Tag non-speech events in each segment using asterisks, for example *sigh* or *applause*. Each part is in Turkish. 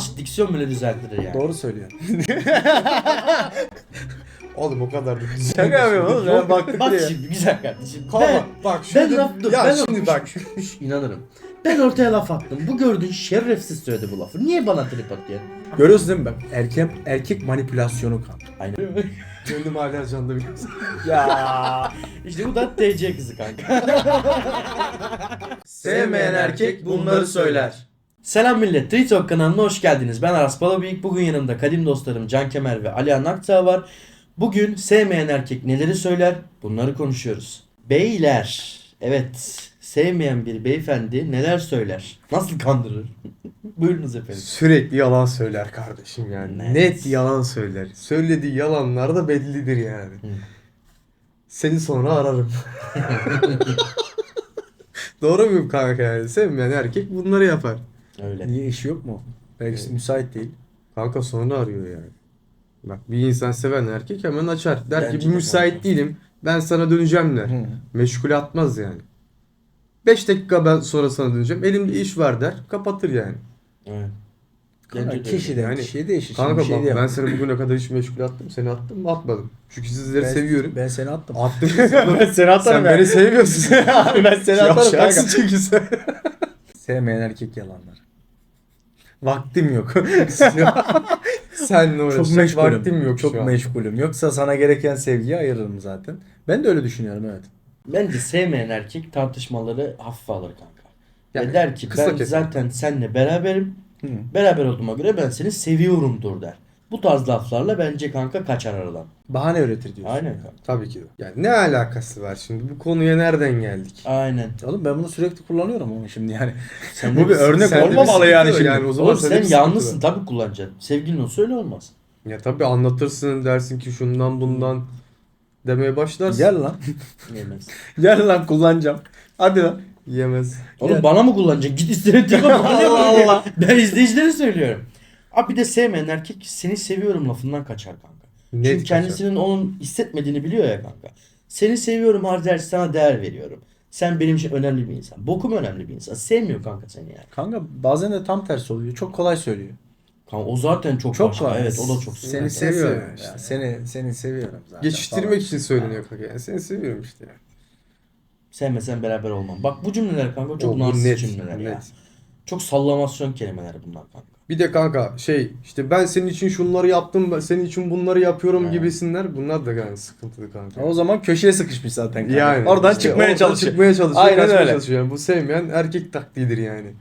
aşk diksiyon bile düzeltilir yani. Doğru söylüyor. *laughs* Oğlum o kadar da güzel. Şaka yapıyorum oğlum. Ben baktık Bak diye. şimdi güzel kardeşim. Kanka Ben, bak ben şurada laf dur. ya ben şimdi bak inanırım. Ben ortaya laf attım. Bu gördüğün şerefsiz söyledi bu lafı. Niye bana trip atıyor? Görüyorsun değil mi bak? Erkek, erkek manipülasyonu kanka. Aynen. *laughs* gönlüm hala canlı biliyorsun. ya işte bu da TC kızı kanka. Sevmeyen erkek bunları söyler. Selam millet. Talk kanalına hoş geldiniz. Ben Aras Balabıyık. Bugün yanımda kadim dostlarım Can Kemer ve Alihan Akçağ var. Bugün sevmeyen erkek neleri söyler? Bunları konuşuyoruz. Beyler. Evet. Sevmeyen bir beyefendi neler söyler? Nasıl kandırır? *laughs* Buyurunuz efendim. Sürekli yalan söyler kardeşim yani. Net. Net, yalan söyler. Söylediği yalanlar da bellidir yani. Hı. Seni sonra ararım. *laughs* Doğru muyum kanka yani? Sevmeyen erkek bunları yapar. Öyle. Niye işi yok mu? Belki müsait değil. Kanka sonra arıyor yani. Bak bir insan seven erkek hemen açar. Der Bence ki de müsait kanka. değilim. Ben sana döneceğim der. Hı. Meşgule atmaz yani. 5 dakika ben sonra sana döneceğim. Elimde iş var der. Kapatır yani. Evet. Kanka, kişiden Yani- kişiye değişir. Kanka şey bak ben seni bugüne kadar hiç meşgule attım. Seni attım mı atmadım. Çünkü sizleri Ben- seviyorum. Ben seni attım. Attım. *laughs* ben seni atarım Sen ben. beni sevmiyorsun. *laughs* Abi ben seni atarım kanka. Çünkü sen. Sevmeyen erkek yalanlar. Vaktim yok. *laughs* Senle Çok uğraşacak meşgulüm. vaktim yok Çok şu an. meşgulüm. Yoksa sana gereken sevgiyi ayırırım zaten. Ben de öyle düşünüyorum evet. Bence sevmeyen erkek tartışmaları hafife alır kanka. Yani Ve der ki kısa ben kesin. zaten seninle beraberim. Hı. Beraber olduğuma göre ben seni seviyorumdur der. Bu tarz laflarla bence kanka kaçar aradan. Bahane üretir diyorsun. Aynen ya. kanka. Tabii ki de. Yani ne alakası var şimdi? Bu konuya nereden geldik? Aynen. Oğlum ben bunu sürekli kullanıyorum ama şimdi yani. *laughs* Sen Bu bir örnek bir olmamalı sıkıntı yani şimdi. Yani o zaman Oğlum sen bir yalnızsın tabii kullanacaksın. Sevgilin olsa öyle olmaz. Ya tabii anlatırsın dersin ki şundan bundan demeye başlarsın. Gel lan. *laughs* Yemez. Gel lan kullanacağım. Hadi lan. Yemez. Oğlum Ya- bana mı kullanacaksın? Git istediğin tipe bak. Allah Allah. Ben izleyicilere söylüyorum. Abi bir de sevmeyen erkek seni seviyorum lafından kaçar kanka. Net Çünkü kaçar. kendisinin onun hissetmediğini biliyor ya kanka. Seni seviyorum harcar sana değer veriyorum. Sen benim için önemli bir insan. Bokum önemli bir insan. Sevmiyor kanka seni yani. Kanka bazen de tam tersi oluyor. Çok kolay söylüyor. Kanka o zaten çok, Çok başka. kolay. Evet o da çok Seni seviyorum. ya. işte. Seni seni seviyorum zaten. Geçiştirmek falan. için söyleniyor kanka. Yani seni seviyorum işte. Yani. Sevmesen beraber olmam. Bak bu cümleler kanka çok O, bu narsist net, cümleler ya. net. Çok sallamasyon kelimeler bunlar kanka. Bir de kanka şey işte ben senin için şunları yaptım, ben senin için bunları yapıyorum Evet. gibisinler. Bunlar da yani sıkıntılı kanka. O zaman köşeye sıkışmış zaten. kanka. Yani Oradan işte çıkmaya oradan çalışıyor. Çıkmaya çalışıyor. Aynen kaçmaya öyle. çalışıyor. Yani bu sevmeyen erkek taktiğidir yani.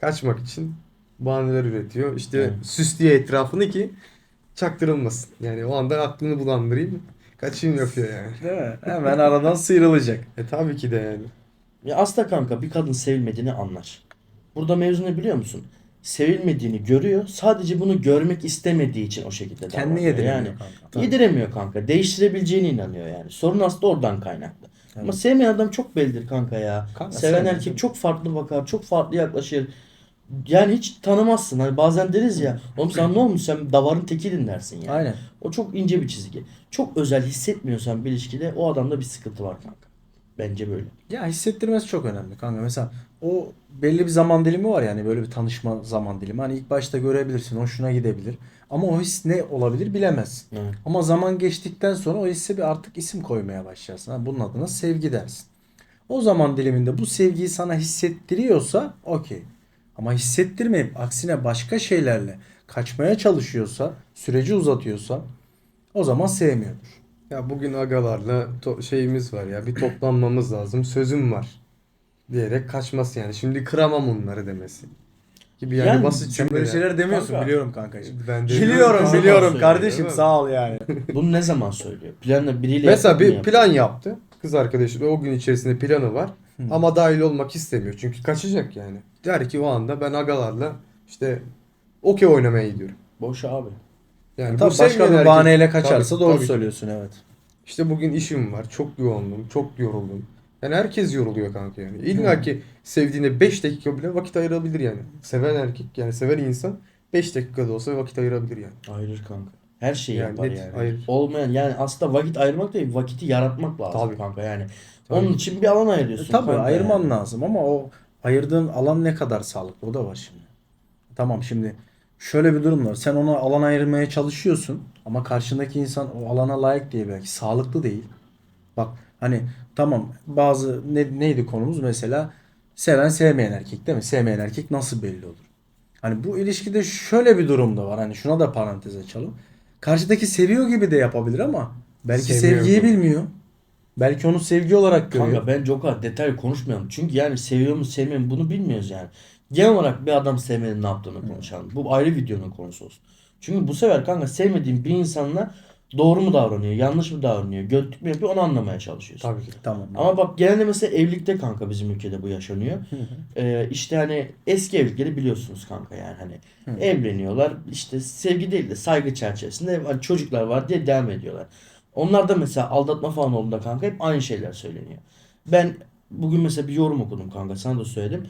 Kaçmak için bahaneler üretiyor. İşte Evet. süslüyor etrafını ki çaktırılmasın. Yani o anda aklını bulandırayım. Kaçayım yapıyor yani. Değil mi? Hemen aradan sıyrılacak. E tabii ki de yani. Ya aslında kanka bir kadın sevilmediğini anlar. Burada mevzu ne biliyor musun? Sevilmediğini görüyor. Sadece bunu görmek istemediği için o şekilde Kendini davranıyor. yediremiyor Yani kanka. yediremiyor kanka. Değiştirebileceğine inanıyor yani. Sorun aslında oradan kaynaklı. Ama sevmeyen adam çok bellidir kanka ya. Kanka Seven erkek çok farklı bakar, çok farklı yaklaşır. Yani hiç tanımazsın. Hani bazen deriz ya, oğlum sana ne olmuş sen davarın tekidin dersin yani. Aynen. O çok ince bir çizgi. Çok özel hissetmiyorsan bir ilişkide o adamda bir sıkıntı var kanka. Bence böyle. Ya hissettirmesi çok önemli kanka. Mesela o belli bir zaman dilimi var yani böyle bir tanışma zaman dilimi. Hani ilk başta görebilirsin, hoşuna gidebilir. Ama o his ne olabilir bilemezsin. Evet. Ama zaman geçtikten sonra o hisse bir artık isim koymaya başlarsın. Ha, bunun adına sevgi dersin. O zaman diliminde bu sevgiyi sana hissettiriyorsa okey. Ama hissettirmeyip aksine başka şeylerle kaçmaya çalışıyorsa, süreci uzatıyorsa o zaman sevmiyordur. Ya bugün agalarla şeyimiz var ya bir toplanmamız lazım sözüm var diyerek kaçması yani. Şimdi kıramam onları demesi. Gibi yani, Yani basit Sen böyle şeyler demiyorsun Kanka. biliyorum kankacığım. Ben de Biliyorum Kanka biliyorum söylüyor, kardeşim değil mi? sağ ol yani. *laughs* Bunu ne zaman söylüyor? Planla biriyle Mesela bir yapıyor? plan yaptı. Kız arkadaşı da o gün içerisinde planı var. Hı. Ama dahil olmak istemiyor. Çünkü kaçacak yani. Der ki o anda ben agalarla işte okey oynamaya gidiyorum. Boş abi. Yani Tabii bu başka sevmeyen bir erkek- bahaneyle kaçarsa Tabii, doğru tabii söylüyorsun evet. İşte bugün işim var. Çok yoğunum. Çok yoruldum. Yani herkes yoruluyor kanka yani. İlla ki sevdiğine 5 dakika bile vakit ayırabilir yani. Seven erkek yani seven insan 5 dakika da olsa vakit ayırabilir yani. Ayırır kanka. Her şeyi Yani yapar net yani. ayırır. Olmayan yani aslında vakit ayırmak değil, vakiti yaratmak lazım Tabii. kanka yani. Tabii. Onun için bir alan ayırıyorsun. E, tabii kanka ayırman yani. lazım ama o ayırdığın alan ne kadar sağlıklı o da var şimdi. Tamam şimdi şöyle bir durum var. Sen ona alan ayırmaya çalışıyorsun ama karşındaki insan o alana layık değil belki. Sağlıklı değil. Bak hani tamam bazı ne, neydi konumuz mesela seven sevmeyen erkek değil mi? Sevmeyen erkek nasıl belli olur? Hani bu ilişkide şöyle bir durum da var. Hani şuna da parantez açalım. Karşıdaki seviyor gibi de yapabilir ama belki Sevmiyor sevgiyi bilmiyor. Belki onu sevgi olarak görüyor. Kanka bence o kadar detaylı konuşmayalım. Çünkü yani seviyor mu sevmiyor mu bunu bilmiyoruz yani. Genel olarak bir adam sevmenin ne yaptığını konuşalım. Bu ayrı videonun konusu olsun. Çünkü bu sefer kanka sevmediğin bir insanla doğru mu davranıyor, yanlış mı davranıyor, götlük mü yapıyor onu anlamaya çalışıyorsun. Tabii ki. Tamam. Ama bak genelde mesela evlilikte kanka bizim ülkede bu yaşanıyor. Ee, işte hani eski evlilikleri biliyorsunuz kanka yani hani evleniyorlar işte sevgi değil de saygı çerçevesinde hani çocuklar var diye devam ediyorlar. Onlarda mesela aldatma falan olduğunda kanka hep aynı şeyler söyleniyor. Ben bugün mesela bir yorum okudum kanka sana da söyledim.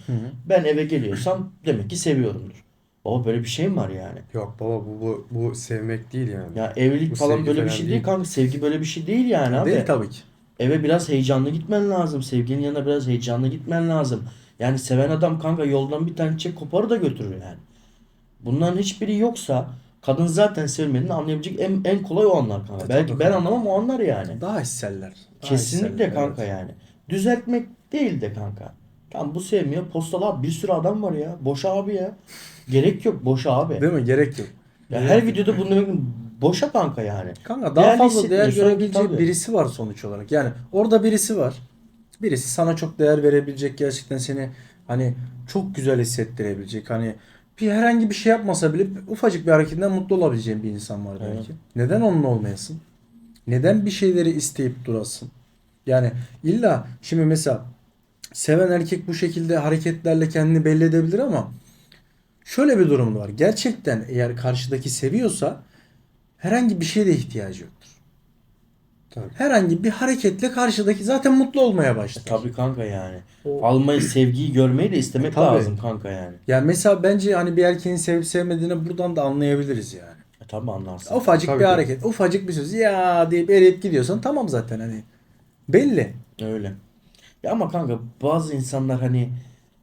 Ben eve geliyorsam demek ki seviyorumdur. Baba böyle bir şey mi var yani? Yok baba bu, bu, bu sevmek değil yani. Ya evlilik Bu falan böyle bir şey değil değil. kanka. Sevgi böyle bir şey değil yani abi. Değil tabii ki. Eve biraz heyecanlı gitmen lazım. Sevginin yanına biraz heyecanlı gitmen lazım. Yani seven adam kanka yoldan bir tane çek koparır da götürür yani. Bunların hiçbiri yoksa kadın zaten sevmediğini anlayabilecek en, en kolay o anlar kanka. E, Belki tabii ben kanka. anlamam o anlar yani. Daha hisseller. Daha Kesinlikle hisseller, kanka evet. yani. Düzeltmek değil de kanka. Tam bu sevmiyor. Postal abi bir sürü adam var ya. Boşa abi ya. Gerek yok boşa abi. Değil mi? Gerek yok. Ya her videoda bunu demek boşa kanka yani. Kanka daha Değerli fazla değer görebileceği tabii. birisi var sonuç olarak. Yani orada birisi var. Birisi sana çok değer verebilecek gerçekten seni hani çok güzel hissettirebilecek. Hani bir herhangi bir şey yapmasa bile ufacık bir hareketinden mutlu olabileceğin bir insan var belki. Neden onunla olmayasın? Neden bir şeyleri isteyip durasın? Yani illa şimdi mesela seven erkek bu şekilde hareketlerle kendini belli edebilir ama şöyle bir durum var. Gerçekten eğer karşıdaki seviyorsa herhangi bir şeye de ihtiyacı yoktur. Tabii. Herhangi bir hareketle karşıdaki zaten mutlu olmaya başlar. Tabii kanka yani. O- Almayı, sevgiyi görmeyi de istemek Tabii. lazım kanka yani. Yani mesela bence hani bir erkeğin sevip sevmediğini buradan da anlayabiliriz yani. E tabii anlarsın. Ufacık Tabii bir ki. hareket, ufacık bir söz ya deyip eriyip gidiyorsan tamam zaten hani belli. Öyle. Ya ama kanka bazı insanlar hani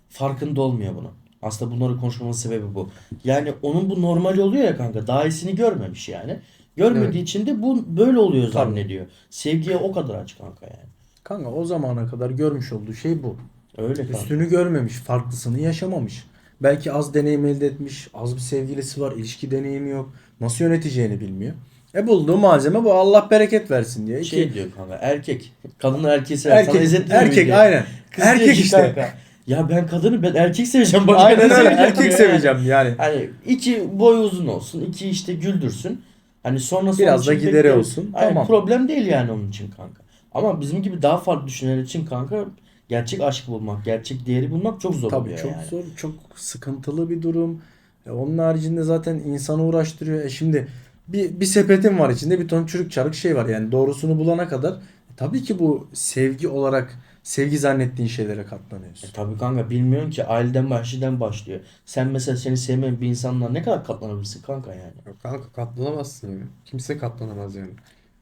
farkında olmuyor bunun. Aslında bunları konuşmamın sebebi bu. Yani onun bu normal oluyor ya kanka. Daha iyisini görmemiş yani. Görmediği Evet. için de bu böyle oluyor zannediyor. Sevgiye o kadar aç kanka yani. Kanka o zamana kadar görmüş olduğu şey bu. Öyle kanka. Üstünü görmemiş, farklısını yaşamamış. Belki az deneyim elde etmiş, az bir sevgilisi var, ilişki deneyimi yok. Nasıl yöneteceğini bilmiyor. E bulduğu malzeme bu Allah bereket versin diye. Şey diyor kanka erkek. Kadını erkeği sever. Sana erkek, izletmiyor erkek muyum diyor. aynen. Kız diyor erkek ki işte. kanka, ya ben kadını ben erkek seveceğim. Başka Aynen ne öyle. seveceğim Erkek ya?" seveceğim yani. Hani iki boy uzun olsun, iki işte güldürsün. Hani sonrası Biraz onun da için gideri bekle- olsun, Aynen, tamam. problem değil yani onun için kanka. Ama bizim gibi daha farklı düşünenler için kanka gerçek aşk bulmak, gerçek değeri bulmak çok zor Tabii oluyor çok yani. zor, çok sıkıntılı bir durum. E, onun haricinde zaten insanı uğraştırıyor. E şimdi bir, bir sepetin var içinde bir ton çürük çarık şey var. Yani doğrusunu bulana kadar tabii ki bu sevgi olarak sevgi zannettiğin şeylere katlanıyorsun. E tabii kanka bilmiyorsun ki aileden başlayan başlıyor. Sen mesela seni sevmeyen bir insanla ne kadar katlanabilirsin kanka yani. Yok kanka katlanamazsın yani. Kimse katlanamaz yani.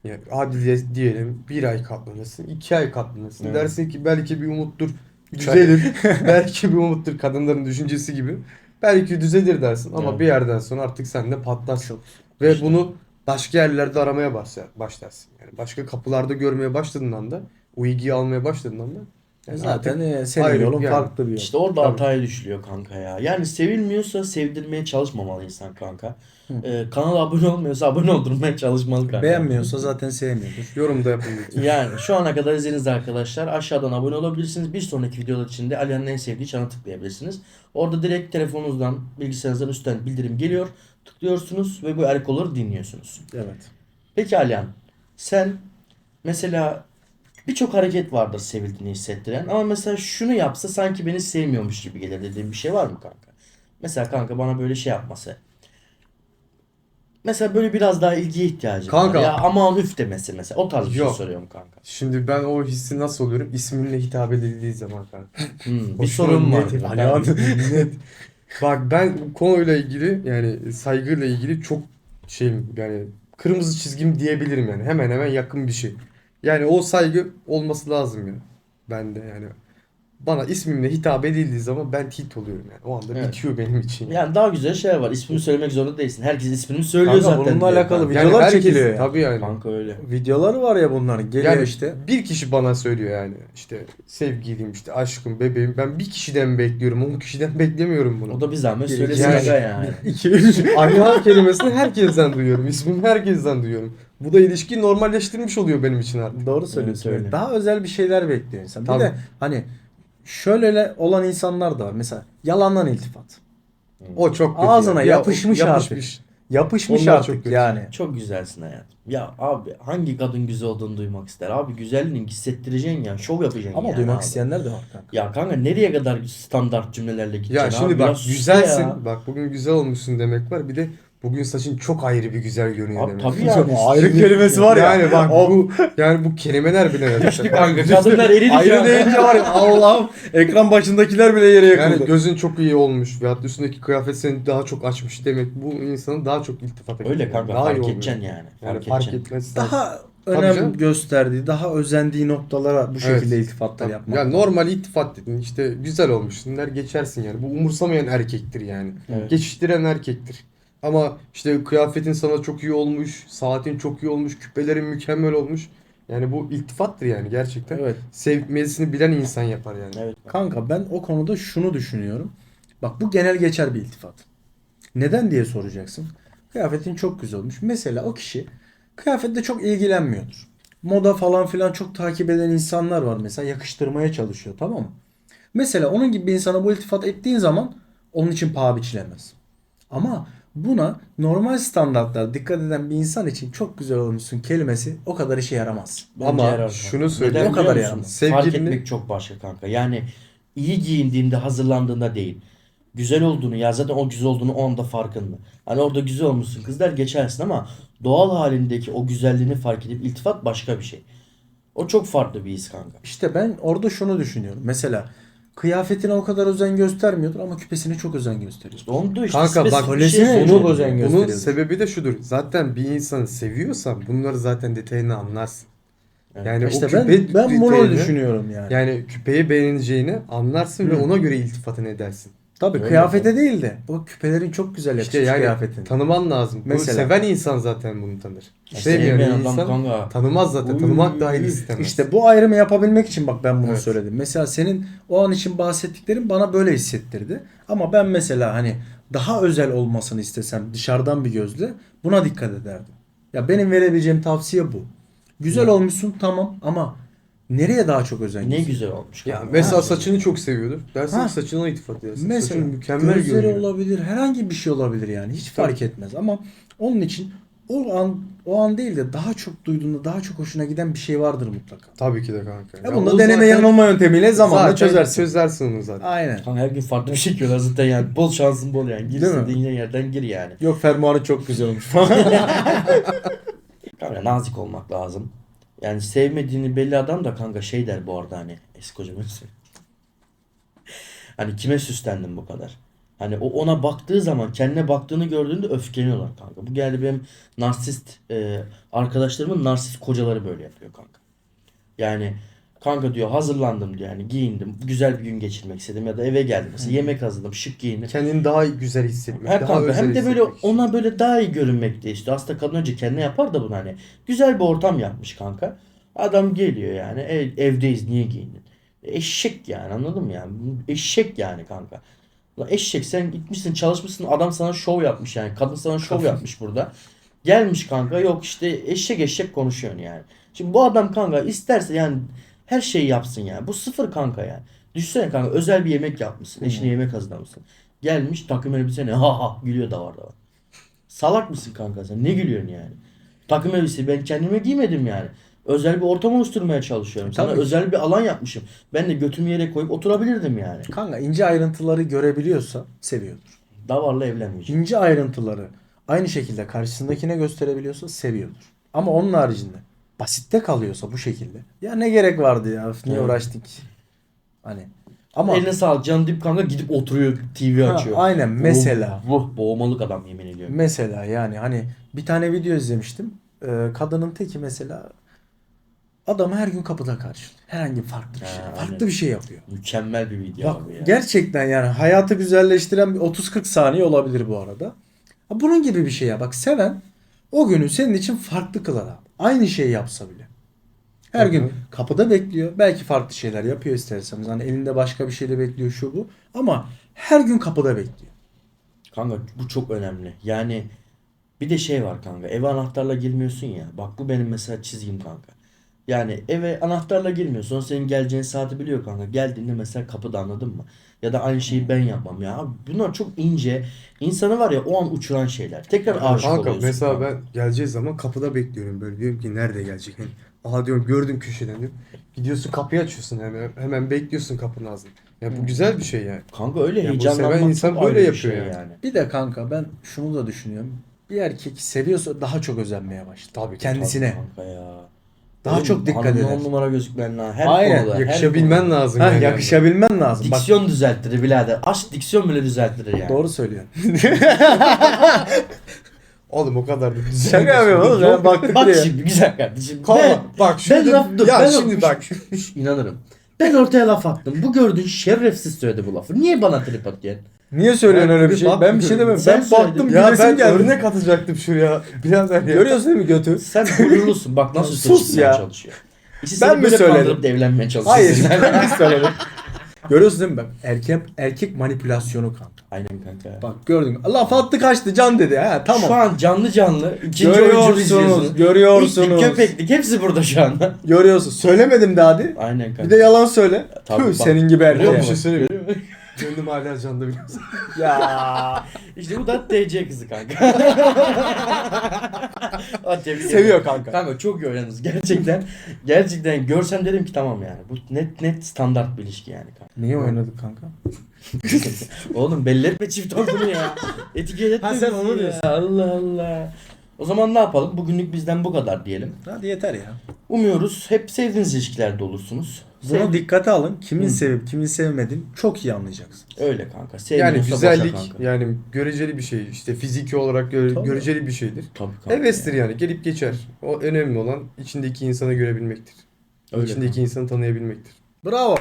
Yani hadi diye- diyelim bir ay katlanırsın, iki ay katlanırsın. Evet. Dersin ki belki bir umuttur düzelir. *laughs* belki bir umuttur kadınların düşüncesi gibi. Belki düzelir dersin ama Evet. bir yerden sonra artık sen de patlarsın. Ve İşte. bunu başka yerlerde aramaya başlar, başlarsın. Yani başka kapılarda görmeye başladığın anda, o ilgiyi almaya başladığın anda yani Zaten artık e, senin ayrı yolun yani. farklı bir yol. İşte orada Tabii. hataya düşülüyor kanka ya. Yani sevilmiyorsa sevdirmeye çalışmamalı insan kanka. Ee, kanala abone olmuyorsa abone oldurmaya çalışmalı kanka. Beğenmiyorsa zaten sevmiyordur. yorum da yapın lütfen. Yani şu ana kadar izlediğiniz arkadaşlar aşağıdan abone olabilirsiniz. Bir sonraki videolar için de Alihan'ın en sevdiği çana tıklayabilirsiniz. Orada direkt telefonunuzdan, bilgisayarınızdan üstten bildirim geliyor. Tıklıyorsunuz ve bu erkoları dinliyorsunuz. Evet. Peki Alihan, sen mesela birçok hareket vardır sevildiğini hissettiren ama mesela şunu yapsa sanki beni sevmiyormuş gibi gelir dediğin bir şey var mı kanka? Mesela kanka bana böyle şey yapması. Mesela böyle biraz daha ilgiye ihtiyacım Kanka. var. Ya aman üf demesi mesela. O tarz bir şey Yok. soruyorum kanka. Şimdi ben o hissi nasıl oluyorum? İsminle hitap edildiği zaman kanka. Hmm, *laughs* bir Hoşuma sorun var. net- *laughs* net. Bak ben konuyla ilgili yani saygıyla ilgili çok şeyim yani kırmızı çizgim diyebilirim yani. Hemen hemen yakın bir şey. Yani o saygı olması lazım yani. Ben de yani. Bana ismimle hitap edildiği zaman ben tilt oluyorum yani. O anda Evet. bitiyor benim için. Yani, Yani daha güzel şeyler var. İsmini söylemek zorunda değilsin. Herkes ismini söylüyor Kanka zaten. bununla diyor alakalı bir- videolar çekiliyor yani. Tabii yani. Kanka öyle. Videoları var ya bunların. Geliyor Yani işte. bir kişi bana söylüyor yani işte sevgilim işte aşkım bebeğim ben bir kişiden bekliyorum 10 kişiden *laughs* beklemiyorum bunu. O da bir zahmet Bir- söylesin yani- aga yani. 2 3 Ayhan kelimesini herkesten duyuyorum. İsmimi herkesten duyuyorum. Bu da ilişkiyi normalleştirmiş oluyor benim için artık. Doğru söylüyorsun. Evet, öyle. Daha özel bir şeyler bekliyor insan. Bir Tabii. de hani şöyle olan insanlar da var. Mesela yalandan iltifat. O çok kötü. Ağzına ya. Ya o- yapışmış yapışmış. Yapışmış Onlar çok artık kötü. yani. Çok güzelsin hayatım. Ya abi hangi kadın güzel olduğunu duymak ister? Abi güzelliğini hissettireceksin ya. Şov yapacaksın Ama yani duymak abi. isteyenler de var kanka. Ya kanka nereye kadar standart cümlelerle gideceksin Ya şimdi abi? bak Biraz güzelsin. ya. Bak bugün güzel olmuşsun demek var. Bir de bugün saçın çok ayrı bir güzel görünüyor Abi demek. tabii *laughs* yani. Ayrı kelimesi var ya. Yani bak bu yani bu kelimeler bile Düştü kanka. Kadınlar eridi Ayrı deyince var ya Allah'ım ekran başındakiler bile yere yakıldı. Yani gözün çok iyi olmuş veyahut da üstündeki kıyafet seni daha çok açmış demek bu insanın daha çok iltifata Öyle kanka Daha iyi fark edeceksin yani. Yani Fark, fark lazım. daha önem canım. gösterdiği, daha özendiği noktalara bu şekilde Evet. iltifatlar yapmak. Ya normal iltifat dedin işte güzel olmuşsun der geçersin yani. Bu umursamayan erkektir yani. Evet. Geçiştiren erkektir. Ama işte kıyafetin sana çok iyi olmuş, saatin çok iyi olmuş, küpelerin mükemmel olmuş. Yani bu iltifattır yani gerçekten. Evet. Sevmesini bilen insan yapar yani. Evet. Kanka ben o konuda şunu düşünüyorum. Bak bu genel geçer bir iltifat. Neden diye soracaksın. Kıyafetin çok güzel olmuş. Mesela o kişi kıyafetle çok ilgilenmiyordur. Moda falan filan çok takip eden insanlar var mesela yakıştırmaya çalışıyor tamam mı? Mesela onun gibi bir insana bu iltifat ettiğin zaman onun için paha biçilemez. Ama buna normal standartlar dikkat eden bir insan için çok güzel olmuşsun kelimesi o kadar işe yaramaz. Bence Ama yarar şunu söyleyeyim. O kadar musun? yani. Fark Sevgilini- etmek çok başka kanka. Yani iyi giyindiğinde hazırlandığında değil. Güzel olduğunu ya zaten o güzel olduğunu o anda farkında. Hani orada güzel olmuşsun kızlar geçersin ama doğal halindeki o güzelliğini fark edip iltifat başka bir şey. O çok farklı bir his kanka. İşte ben orada şunu düşünüyorum. Mesela kıyafetine o kadar özen göstermiyordur ama küpesine çok özen gösteriyor. Da işte Kanka bak, bir kolesine şey çok söylüyorum. özen Bunun sebebi de şudur. Zaten bir insanı seviyorsan bunları zaten detayını anlarsın. Evet. Yani İşte o ben küpe ben bunu detayını- düşünüyorum yani. Yani küpeyi beğeneceğini anlarsın ve ona göre iltifatını edersin. Tabii Öyle kıyafete değil de bu küpelerin çok güzel yakışmış İşte yani kıyafetin. tanıman lazım. Bunu Mesela. seven insan zaten bunu tanır. İşte Sevmeyen sevmeyen adam insan kanka. tanımaz zaten. Uy, Tanımak dahil istemez. İşte bu ayrımı yapabilmek için bak ben bunu Evet. söyledim. Mesela senin o an için bahsettiklerin bana böyle hissettirdi. Ama ben mesela hani daha özel olmasını istesem dışarıdan bir gözle buna dikkat ederdim. Ya benim verebileceğim tavsiye bu. Güzel olmuşsun tamam ama nereye daha çok özen Ne güzel olmuş. ya kanka. mesela Ha. saçını çok seviyordur. Dersin Ha. ki saçına iltifat edersin. Mesela Saçın mükemmel gözleri görünüyor. olabilir, herhangi bir şey olabilir yani. Hiç Tabii. fark etmez ama onun için o an o an değil de daha çok duyduğunda daha çok hoşuna giden bir şey vardır mutlaka. Tabii ki de kanka. Ya, Ya bunu o deneme zaten- yanılma yöntemiyle zamanla zaten çözersin. Çözersin onu zaten. Aynen. Kanka her gün farklı bir şey görüyorlar zaten yani. Bol şansın bol yani. Gir Değil mi? istediğin yerden gir yani. Yok fermuarı çok güzel olmuş. *laughs* Kanka nazik olmak lazım. Yani sevmediğini belli adam da kanka şey der bu arada hani eski kocam öyle söylüyor. *laughs* Hani kime süslendin bu kadar? Hani o ona baktığı zaman kendine baktığını gördüğünde öfkeniyorlar kanka. Bu geldi benim narsist e, arkadaşlarımın narsist kocaları böyle yapıyor kanka. Yani kanka diyor hazırlandım diyor yani giyindim. Güzel bir gün geçirmek istedim ya da eve geldim. Mesela yemek hazırladım şık giyindim. Kendini daha güzel hissetmek. Her daha kanka hem de böyle hissetmek ona böyle daha iyi görünmek de istiyor. Aslında kadın önce kendine yapar da bunu hani. Güzel bir ortam yapmış kanka. Adam geliyor yani ev, evdeyiz niye giyindin? Eşek yani anladın mı yani? Eşek yani kanka. Ulan eşek sen gitmişsin çalışmışsın adam sana şov yapmış yani. Kadın sana şov yapmış burada. Gelmiş kanka yok işte eşek eşek konuşuyorsun yani. Şimdi bu adam kanka isterse yani her şeyi yapsın yani. Bu sıfır kanka yani. Düşünsene kanka özel bir yemek yapmışsın. Eşine yemek hazırlamışsın. Gelmiş takım elbiseni ha ha gülüyor da var da var. Salak mısın kanka sen? Ne gülüyorsun yani? Takım elbise ben kendime giymedim yani. Özel bir ortam oluşturmaya çalışıyorum. Sana Tabii özel bir alan yapmışım. Ben de götümü yere koyup oturabilirdim yani. Kanka ince ayrıntıları görebiliyorsa seviyordur. Davarla evlenmeyeceğim. İnce ayrıntıları aynı şekilde karşısındakine gösterebiliyorsa seviyordur. Ama onun haricinde basitte kalıyorsa bu şekilde ya ne gerek vardı ya niye Evet. uğraştık hani ama Eline sağlık canı dip kanka gidip oturuyor TV Ha, açıyor. aynen mesela Bu boğmalık adam yemin ediyorum. Mesela yani hani bir tane video izlemiştim. Ee, kadının teki mesela Adamı her gün kapıda karşılıyor. Herhangi farklı bir Ha, şey. aynen. Farklı bir şey yapıyor. Mükemmel bir video Bak abi ya. gerçekten yani hayatı güzelleştiren bir 30-40 saniye olabilir bu arada. Ha, Bunun gibi bir şey ya. Bak seven o günü senin için farklı kılar abi. Aynı şeyi yapsa bile. Her Hı hı. gün kapıda bekliyor. Belki farklı şeyler yapıyor isterseniz. Hani elinde başka bir şey de bekliyor şu bu. Ama her gün kapıda bekliyor. Kanka bu çok önemli. Yani bir de şey var kanka. Eve anahtarla girmiyorsun ya. Bak bu benim mesela çizgim kanka. Yani eve anahtarla girmiyorsun. Senin geleceğin saati biliyor kanka. Geldiğinde mesela kapıda anladın mı? Ya da aynı şeyi ben yapmam ya. Abi bunlar çok ince. İnsanı var ya o an uçuran şeyler. Tekrar aşık Kanka oluyorsun. mesela ben geleceği zaman kapıda bekliyorum böyle diyorum ki nerede gelecek? Yani, aha diyorum gördüm köşeden diyorum. Gidiyorsun kapıyı açıyorsun hemen hemen bekliyorsun kapının ağzında. Ya bu güzel bir şey yani. Kanka öyle Ya bu heyecanlanmak seven insan çok böyle ayrı bir yapıyor şey yani. Bir de kanka ben şunu da düşünüyorum. Bir erkek seviyorsa daha çok özenmeye başlar. Tabii, Kendisine. Tabii kanka ya. Daha Oğlum, çok dikkat eder. on numara gözükmen lazım. Her Aynen, konuda. her Yakışabilmen konuda. lazım Ha, yani. yakışabilmen lazım. Bak, Diksiyon düzelttirir birader. Aşk diksiyon bile düzelttirir yani. doğru söylüyorsun. *laughs* *laughs* Oğlum o kadar da güzel. Şaka yapıyorum oğlum. Baktık bak diye. şimdi güzel kardeşim. Kanka, ben, bak ben şimdi laf dur. ya ben şimdi bak *laughs* inanırım. Ben ortaya laf attım. Bu gördüğün şerefsiz söyledi bu lafı. Niye bana trip atıyorsun? Niye söylüyorsun öyle bir şey? Ben bir şey demem. Sen Ben baktım ya ben geldi. örnek atacaktım şuraya. *laughs* Birader ya. Görüyorsun değil mi götü? Sen gururlusun. Bak nasıl Sus ya. çalışıyor. İşte Ben mi söyledim? evlenmeye çalışıyor. Hayır ben mi *laughs* söyledim? Görüyorsun değil mi bak erkek erkek manipülasyonu kanka. Aynen kanka. Bak gördün mü? Laf attı kaçtı can dedi ha tamam. Şu an canlı canlı ikinci oyuncu görüyorsunuz, izliyorsunuz. görüyorsunuz. İtlik, köpeklik hepsi burada şu anda. *laughs* Görüyorsun. Söylemedim de hadi. Aynen kanka. Bir de yalan söyle. Tabii Tüh, bak. senin gibi musun? Bir şey söyleyeyim. Gönlüm hala canlı biliyorsun. Ya. İşte bu da TC kızı kanka. *laughs* Tebrik Seviyor kanka. Kanka çok iyi gerçekten. Gerçekten görsem dedim ki tamam yani. Bu net net standart bir ilişki yani kanka. Niye oynadık kanka? *laughs* Oğlum belli etme çift olduğunu ya. Etiket etme Ha, sen onu diyorsun. Allah Allah. O zaman ne yapalım? Bugünlük bizden bu kadar diyelim. Hadi yeter ya. Umuyoruz hep sevdiğiniz ilişkilerde olursunuz. Bunu Sev- dikkate alın. Kimin Hı. sevip kimin sevmediğini çok iyi anlayacaksın. Öyle kanka. Yani Sevmiyorsa boşa güzellik kanka. yani göreceli bir şey. İşte fiziki olarak gö- Tabii. göreceli bir şeydir. Tabii kanka. Hevestir ya. yani gelip geçer. O önemli olan içindeki insanı görebilmektir. Öyle içindeki insanı tanıyabilmektir. Bravo.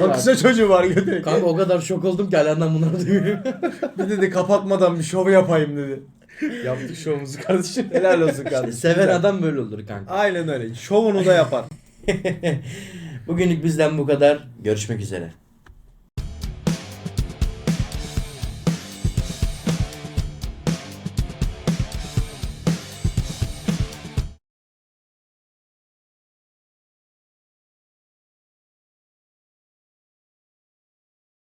Alkışla çocuğu var götür. Kanka o kadar şok oldum ki Alan'dan bunları duyuyorum. *laughs* Bir dedi kapatmadan bir şov yapayım dedi. Yaptık şovumuzu kardeşim. Helal olsun kardeşim. Seven adam böyle olur kanka. Aynen öyle. Şovunu da yapar. *laughs* Bugünlük bizden bu kadar. Görüşmek üzere.